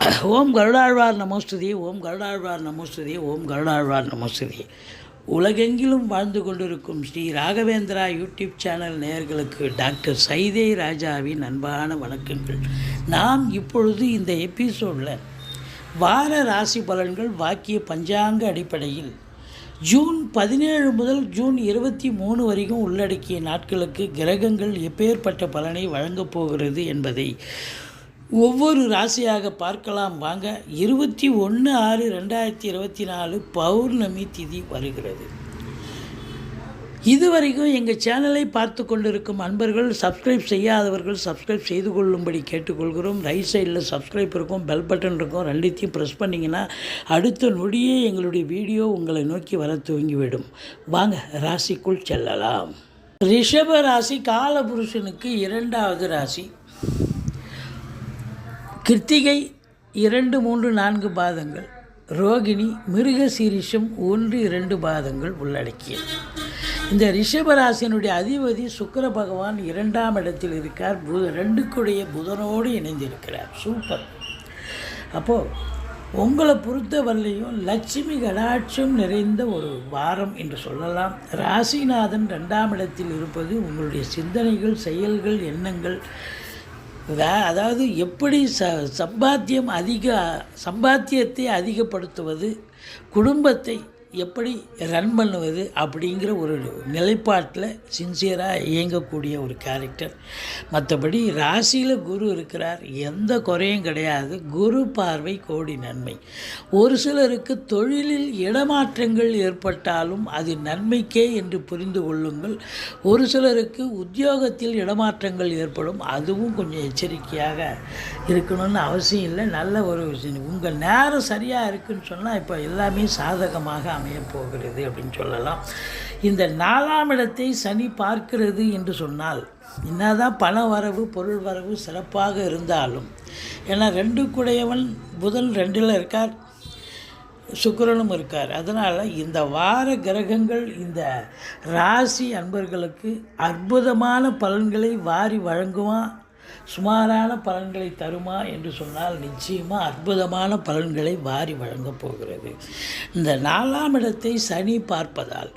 ஓம் கருடாழ்வார் நமோஸ்துதி ஓம் கருடாழ்வார் நமோஸ்துதி ஓம் கருடாழ்வார் நமோஸ்துதி. உலகெங்கிலும் வாழ்ந்து கொண்டிருக்கும் ஸ்ரீ ராகவேந்திரா யூடியூப் சேனல் நேயர்களுக்கு டாக்டர் சைதே ராஜாவின் அன்பான வணக்கங்கள். நாம் இப்பொழுது இந்த எபிசோடில் வார ராசி பலன்கள் வாக்கிய பஞ்சாங்க அடிப்படையில் ஜூன் பதினேழு முதல் ஜூன் இருபத்தி மூணு வரைக்கும் உள்ளடக்கிய நாட்களுக்கு கிரகங்கள் எப்பேற்பட்ட பலனை வழங்கப் போகிறது என்பதை ஒவ்வொரு ராசியாக பார்க்கலாம். வாங்க இருபத்தி ஒன்று ஆறு ரெண்டாயிரத்தி இருபத்தி நாலு பௌர்ணமி திதி வருகிறது. இதுவரைக்கும் எங்கள் சேனலை பார்த்து கொண்டிருக்கும் அன்பர்கள் சப்ஸ்கிரைப் செய்யாதவர்கள் சப்ஸ்கிரைப் செய்து கொள்ளும்படி கேட்டுக்கொள்கிறோம். ரைட் சைடில் சப்ஸ்கிரைப் இருக்கும் பெல் பட்டன் இருக்கும் ரெண்டுத்தையும் ப்ரெஸ் பண்ணிங்கன்னா அடுத்த நொடியே எங்களுடைய வீடியோ உங்களை நோக்கி வர துவங்கிவிடும். வாங்க ராசிக்குள் செல்லலாம். ரிஷப ராசி காலபுருஷனுக்கு இரண்டாவது ராசி. கிருத்திகை இரண்டு மூன்று நான்கு பாதங்கள். ரோகிணி மிருக சீரிஷம் ஒன்று இரண்டு பாதங்கள் உள்ளடக்கியது. இந்த ரிஷபராசினுடைய அதிபதி சுக்கர பகவான் இரண்டாம் இடத்தில் இருக்கார். புத ரெண்டுக்குடைய புதனோடு இணைந்திருக்கிறார். சூப்பர். அப்போது உங்களை பொறுத்தவரையிலையும் லட்சுமி கடாட்சம் நிறைந்த ஒரு வாரம் என்று சொல்லலாம். ராசிநாதன் ரெண்டாம் இடத்தில் இருப்பது உங்களுடைய சிந்தனைகள் செயல்கள் எண்ணங்கள் வே அதாவது எப்படி ச சம்பாத்தியம் அதிக சம்பாத்தியத்தை அதிகப்படுத்துவது குடும்பத்தை எப்படி ரன் பண்ணுவது அப்படிங்கிற ஒரு நிலைப்பாட்டில் சின்சியராக இயங்கக்கூடிய ஒரு கேரக்டர் மற்றபடி ராசியில் குரு இருக்கிறார். எந்த குறையும் கிடையாது. குரு பார்வை கோடி நன்மை. ஒரு சிலருக்கு தொழிலில் இடமாற்றங்கள் ஏற்பட்டாலும் அது நன்மைக்கே என்று புரிந்து கொள்ளுங்கள். ஒரு சிலருக்கு உத்தியோகத்தில் இடமாற்றங்கள் ஏற்படும். அதுவும் கொஞ்சம் எச்சரிக்கையாக இருக்கணும்னு அவசியம் இல்லை. நல்ல ஒரு உங்கள் நேரம் சரியாக இருக்குன்னு சொன்னால் இப்போ எல்லாமே சாதகமாக அமைய போகிறது அப்படின்னு சொல்லலாம். இந்த நாலாம் இடத்தை சனி பார்க்கிறது என்று சொன்னால் என்னதான் பண வரவு பொருள் வரவு சிறப்பாக இருந்தாலும் ஏன்னா ரெண்டு குடையவன் புதன் ரெண்டில் இருக்கார் சுக்கரனும் இருக்கார். அதனால் இந்த வார கிரகங்கள் இந்த ராசி அன்பர்களுக்கு அற்புதமான பலன்களை வாரி வழங்குவான் சுமாரான பலன்களை தருமா என்று சொன்னால் நிச்சயமாக அற்புதமான பலன்களை வாரி வழங்கப் போகிறது. இந்த நாலாம் இடத்தை சனி பார்ப்பதால்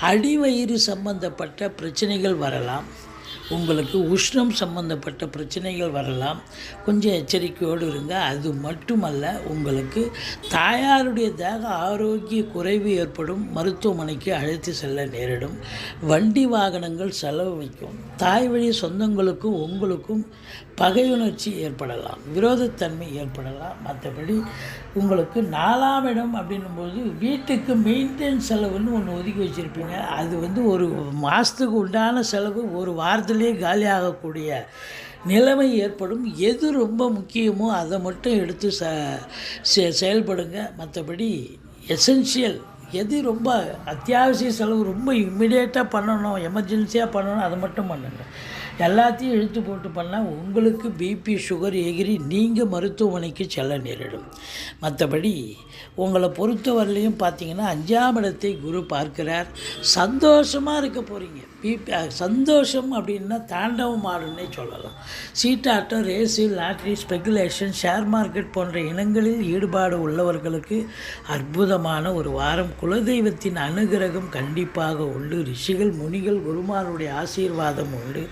அடிவயிறு சம்பந்தப்பட்ட பிரச்சனைகள் வரலாம். உங்களுக்கு உஷ்ணம் சம்பந்தப்பட்ட பிரச்சனைகள் வரலாம். கொஞ்சம் எச்சரிக்கையோடு இருங்க. அது மட்டுமல்ல உங்களுக்கு தாயாருடைய தேக ஆரோக்கிய குறைவு ஏற்படும். மருத்துவமனைக்கு அழைத்து செல்ல நேரிடும். வண்டி வாகனங்கள் செலவு வைக்கும் தாய் வழி சொந்தங்களுக்கும் உங்களுக்கும் பகையுணர்ச்சி ஏற்படலாம் விரோதத்தன்மை ஏற்படலாம். மற்றபடி உங்களுக்கு நாலாம் இடம் அப்படின்னும்போது வீட்டுக்கு மெயின்டெயின் செலவுன்னு ஒன்று ஒதுக்கி வச்சுருப்பீங்க. அது வந்து ஒரு மாதத்துக்கு உண்டான செலவு ஒரு வாரத்திலே காலியாகக்கூடிய நிலைமை ஏற்படும். எது ரொம்ப முக்கியமோ அதை மட்டும் எடுத்து ச செ- செயல்படுங்க. மற்றபடி எசென்ஷியல் எது ரொம்ப அத்தியாவசிய செலவு ரொம்ப இம்மிடியேட்டாக பண்ணணும் எமர்ஜென்சியாக பண்ணணும் அதை மட்டும் பண்ணுங்க. எல்லாத்தையும் இழுத்து போட்டு பண்ணால் உங்களுக்கு பிபி சுகர் எகிரி நீங்கள் மருத்துவமனைக்கு செல்ல நேரிடும். மற்றபடி உங்களை பொறுத்தவரையிலையும் பார்த்தீங்கன்னா அஞ்சாம் இடத்தை குரு பார்க்கிறார். சந்தோஷமாக இருக்க போகிறீங்க பிபி சந்தோஷம் அப்படின்னா தாண்டவம் ஆடுன்னே சொல்லலாம். சீட்டாட்டம் race lottery speculation share market போன்ற இனங்களில் ஈடுபாடு உள்ளவர்களுக்கு அற்புதமான ஒரு வாரம். குலதெய்வத்தின் அனுகிரகம் கண்டிப்பாக உண்டு. ரிஷிகள் முனிகள் குருமாருடைய ஆசீர்வாதம் உண்டு.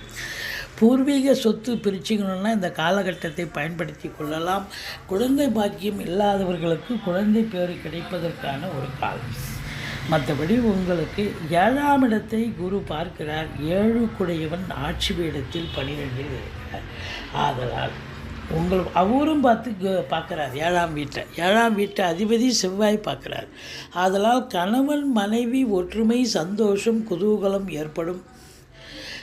பூர்வீக சொத்து பிரிச்சுக்கணும்னா இந்த காலகட்டத்தை பயன்படுத்தி கொள்ளலாம். குழந்தை பாக்கியம் இல்லாதவர்களுக்கு குழந்தை பேர் கிடைப்பதற்கான ஒரு காலம். மற்றபடி உங்களுக்கு ஏழாம் இடத்தை குரு பார்க்கிறார். ஏழு குடையவன் ஆட்சி பீடத்தில் பனிரெண்டில் இருக்கிறார். ஆதலால் உங்கள் அவரும் பார்த்து பார்க்குறார். ஏழாம் வீட்டை. ஏழாம் வீட்டை அதிபதி செவ்வாய் பார்க்குறார். ஆதலால் கணவன் மனைவி ஒற்றுமை சந்தோஷம் குதூகலம் ஏற்படும்.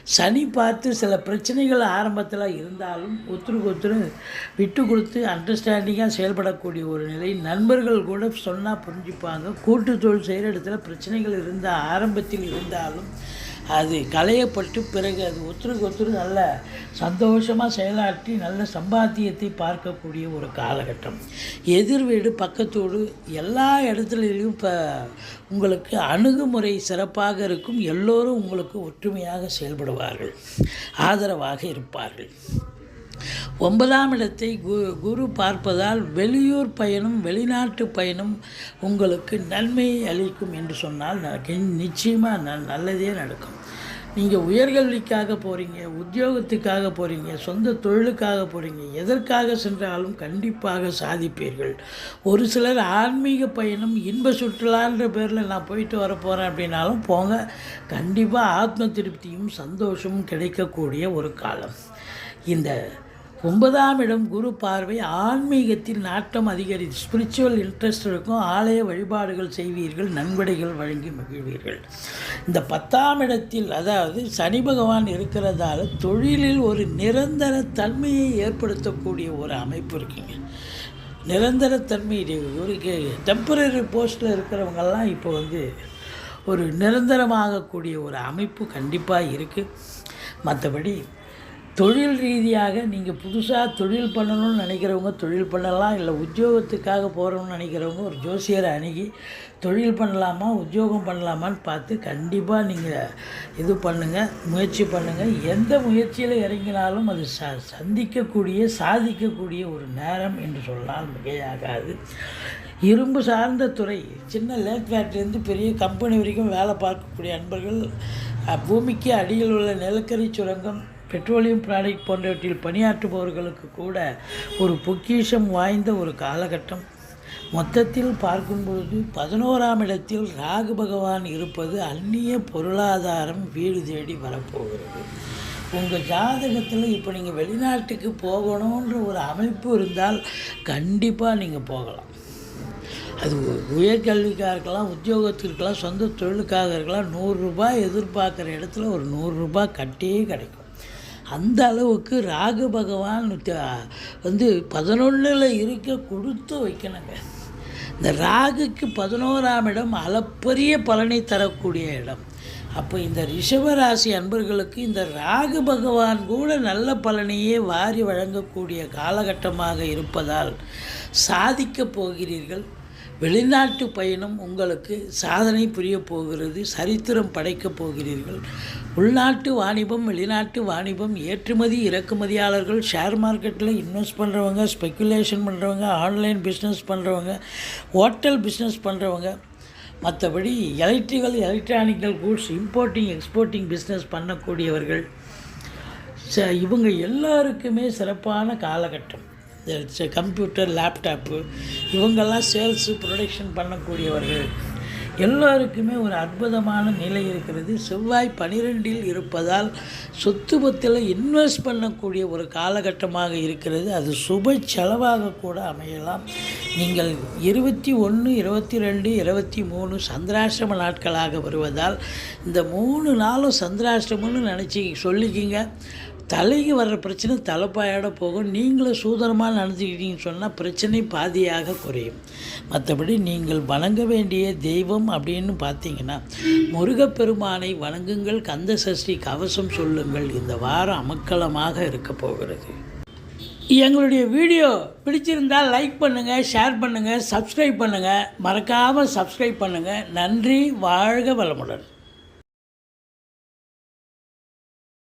சனி பார்த்து சில பிரச்சனைகள் ஆரம்பத்தில் இருந்தாலும் ஒத்துருக்கு ஒத்துரு விட்டு கொடுத்து அண்டர்ஸ்டாண்டிங்காக செயல்படக்கூடிய ஒரு நிலை. நண்பர்கள் கூட சொன்னால் புரிஞ்சுப்பாங்க. கூட்டு தொழில் செய்கிற இடத்துல பிரச்சனைகள் இருந்த ஆரம்பத்தில் இருந்தாலும் அது களையப்பட்டு பிறகு அது ஒருத்தருக்கு ஒருத்தர் நல்ல சந்தோஷமாக செயலாற்றி நல்ல சம்பாத்தியத்தை பார்க்கக்கூடிய ஒரு காலகட்டம். எதிர் வீடு பக்கத்தோடு எல்லா இடத்துலையும் இப்போ உங்களுக்கு அணுகுமுறை சிறப்பாக இருக்கும். எல்லோரும் உங்களுக்கு ஒற்றுமையாக செயல்படுவார்கள். ஆதரவாக இருப்பார்கள். ஒன்பதாம் இடத்தை கு குரு பார்ப்பதால் வெளியூர் பயணம் வெளிநாட்டு பயணம் உங்களுக்கு நன்மையை அளிக்கும் என்று சொன்னால் நிச்சயமாக ந நல்லதே நடக்கும். நீங்கள் உயர்கல்விக்காக போகிறீங்க உத்தியோகத்துக்காக போகிறீங்க சொந்த தொழிலுக்காக போகிறீங்க எதற்காக சென்றாலும் கண்டிப்பாக சாதிப்பீர்கள். ஒரு சிலர் ஆன்மீக பயணம் இன்ப சுற்றுலான்ற பேரில் நான் போயிட்டு வர போகிறேன் அப்படின்னாலும் போங்க. கண்டிப்பாக ஆத்ம திருப்தியும் சந்தோஷமும் கிடைக்கக்கூடிய ஒரு காலம். இந்த ஒன்பதாம் இடம் குரு பார்வை. ஆன்மீகத்தில் நாட்டம் அதிகரித்து ஸ்பிரிச்சுவல் இன்ட்ரெஸ்ட் இருக்கும். ஆலய வழிபாடுகள் செய்வீர்கள் நன்கொடைகள் வழங்கி மகிழ்வீர்கள். இந்த பத்தாம் இடத்தில் அதாவது சனி பகவான் இருக்கிறதால தொழிலில் ஒரு நிரந்தர தன்மையை ஏற்படுத்தக்கூடிய ஒரு அமைப்பு இருக்குங்க. நிரந்தரத்தன்மை தன்மையுடைய ஒரு டெம்பரரி போஸ்ட்டில் இருக்கிறவங்கெல்லாம் இப்போ வந்து ஒரு நிரந்தரமாகக்கூடிய ஒரு அமைப்பு கண்டிப்பாக இருக்குது மற்றபடி தொழில் ரீதியாக நீங்கள் புதுசாக தொழில் பண்ணணும்னு நினைக்கிறவங்க தொழில் பண்ணலாம் இல்லை உத்தியோகத்துக்காக போகிறோம்னு நினைக்கிறவங்க ஒரு ஜோசியரை அணுகி தொழில் பண்ணலாமா உத்தியோகம் பண்ணலாமான்னு பார்த்து கண்டிப்பாக நீங்கள் இது பண்ணுங்கள் முயற்சி பண்ணுங்கள் எந்த முயற்சியில் இறங்கினாலும் அது ச சந்திக்கக்கூடிய சாதிக்கக்கூடிய ஒரு நேரம் என்று சொன்னால் மிகையாகாது. இரும்பு சார்ந்த துறை சின்ன லேக் ஃபேக்ட்ரிலேருந்து பெரிய கம்பெனி வரைக்கும் வேலை பார்க்கக்கூடிய அன்பர்கள் பூமிக்கு அடியில் உள்ள நிலக்கரி சுரங்கம் பெட்ரோலியம் ப்ராடக்ட் போன்றவற்றில் பணியாற்றுபவர்களுக்கு கூட ஒரு பொக்கிஷம் வாய்ந்த ஒரு காலகட்டம். மொத்தத்தில் பார்க்கும் பொழுது பதினோராம் இடத்தில் ராகு பகவான் இருப்பது அந்நிய பொருளாதாரம் வீடு தேடி வரப்போகிறது. உங்கள் ஜாதகத்தில் இப்போ நீங்கள் வெளிநாட்டுக்கு போகணுன்ற ஒரு அமைப்பு இருந்தால் கண்டிப்பாக நீங்கள் போகலாம். அது உயர்கல்விக்காக இருக்கலாம் உத்தியோகத்திற்கெல்லாம் சொந்த தொழிலுக்காக இருக்கலாம் நூறுரூபா எதிர்பார்க்குற இடத்துல ஒரு நூறுரூபா கட்டியே கிடைக்கும். அந்த அளவுக்கு ராகு பகவான் த- வந்து பதினொன்றில் இருக்க கொடுத்து வைக்கணுங்க. இந்த ராகுக்கு பதினோராம் இடம் அளப்பரிய பலனை தரக்கூடிய இடம். அப்போ இந்த ரிஷபராசி அன்பர்களுக்கு இந்த ராகு பகவான் கூட நல்ல பலனையே வாரி வழங்கக்கூடிய காலகட்டமாக இருப்பதால் சாதிக்கப் போகிறீர்கள். வெளிநாட்டு பயணம் உங்களுக்கு சாதனை புரியப் போகிறது சரித்திரம் படைக்கப் போகிறீர்கள். உள்நாட்டு வாணிபம் வெளிநாட்டு வாணிபம் ஏற்றுமதி இறக்குமதியாளர்கள் ஷேர் மார்க்கெட்டில் இன்வெஸ்ட் பண்ணுறவங்க ஸ்பெக்குலேஷன் பண்ணுறவங்க ஆன்லைன் பிஸ்னஸ் பண்ணுறவங்க ஹோட்டல் பிஸ்னஸ் பண்ணுறவங்க மற்றபடி electrical electronical goods importing exporting business பண்ணக்கூடியவர்கள். ச இவங்க எல்லாருக்குமே சிறப்பான காலகட்டம். இந்த கம்ப்யூட்டர் லேப்டாப்பு இவங்கெல்லாம் சேல்ஸு ப்ரொடக்ஷன் பண்ணக்கூடியவர்கள். எல்லாருக்குமே ஒரு அற்புதமான நிலை இருக்கிறது. செவ்வாய் பனிரெண்டில் இருப்பதால் சொத்து பத்தில் இன்வெஸ்ட் பண்ணக்கூடிய ஒரு காலகட்டமாக இருக்கிறது. அது சுப செலவாக கூட அமையலாம். நீங்கள் இருபத்தி ஒன்று இருபத்தி ரெண்டு இருபத்தி மூணு சந்திராஷ்டம நாட்களாக வருவதால் இந்த மூணு நாளும் சந்திராஷ்டமம்னு நினச்சி சொல்லிக்கிங்க. தலைக்கு வர்ற பிரச்சனை தலைப்பாயோட போகும். நீங்களும் சூதனமாக நடந்துக்கிட்டீங்கன்னு சொன்னால் பிரச்சனை பாதியாக குறையும். மற்றபடி நீங்கள் வணங்க வேண்டிய தெய்வம் அப்படின்னு பார்த்தீங்கன்னா முருகப்பெருமானை வணங்குங்கள் கந்த சஷ்டி கவசம் சொல்லுங்கள் இந்த வாரம் அமக்கலமாக இருக்க போகிறது. எங்களுடைய வீடியோ பிடிச்சிருந்தால் லைக் பண்ணுங்கள் ஷேர் பண்ணுங்கள் சப்ஸ்கிரைப் பண்ணுங்கள் மறக்காமல் சப்ஸ்கிரைப் பண்ணுங்கள் நன்றி வாழ்க வளமுடன்.